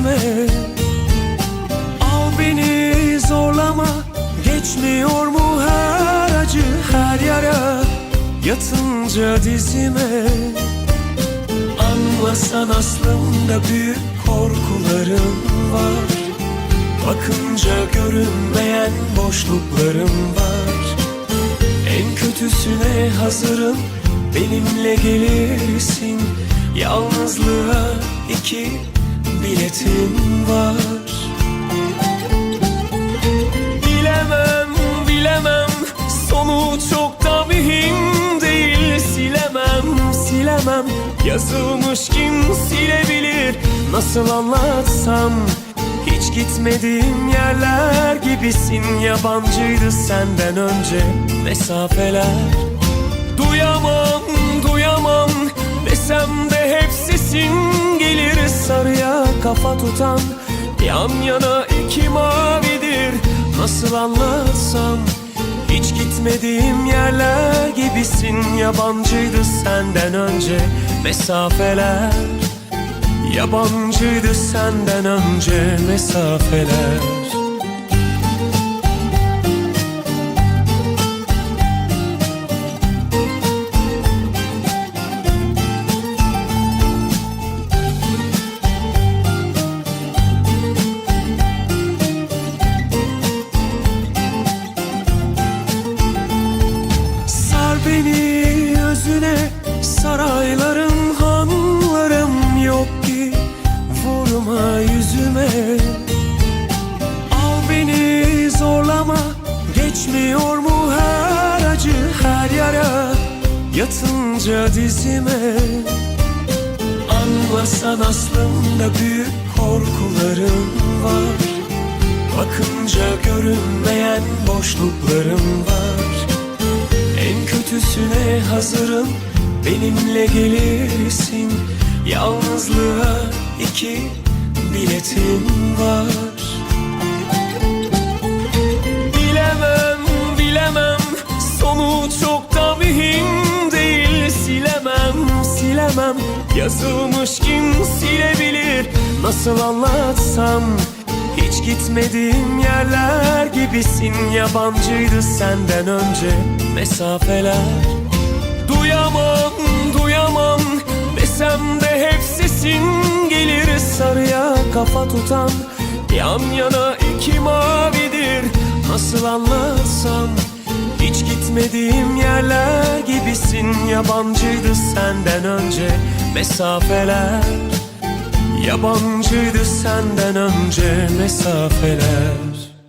yüzüme Al beni zorlama Geçmiyor mu her acı her yara? Yatınca dizime Anlasan aslında büyük korkularım var. Bakınca görünmeyen boşluklarım var. En kötüsüne hazırım benimle gelirsin. Yalnızlığa iki biletim var. Bilemem, bilemem Sonu çok da mühim değil. Silemem, silemem Yazılmış kim silebilir? Nasıl anlatsam Hiç gitmediğim yerler gibisin. Yabancıydı senden önce mesafeler. Duyamam, duyamam Desem de hep sesin gelir. Sarıya kafa tutan Yan yana iki mavidir. Nasıl anlatsam Hiç gitmediğim yerler gibisin. Yabancıydı senden önce mesafeler. Yabancıydı senden önce mesafeler Saraylarım hanlarım yok ki Vurma yüzüme. Al beni zorlama Geçmiyor mu her acı her yara Yatınca dizime. Anlasan aslında büyük korkularım var. Bakınca görünmeyen boşluklarım var. En kötüsüne hazırım Benimle gelirsin. Yalnızlığa iki biletim var. Bilemem, bilemem. Sonu çok da mühim değil. Silemem, silemem. Yazılmış kim silebilir? Nasıl anlatsam? Hiç gitmediğim yerler gibisin. Yabancıydı senden önce mesafeler Duyamam, duyamam. Desem de hep sesin gelir. Sarıya kafa tutan Yan yana iki mavidir. Nasıl anlatsam hiç gitmediğim yerler gibisin. Yabancıydı senden önce mesafeler. Yabancıydı senden önce mesafeler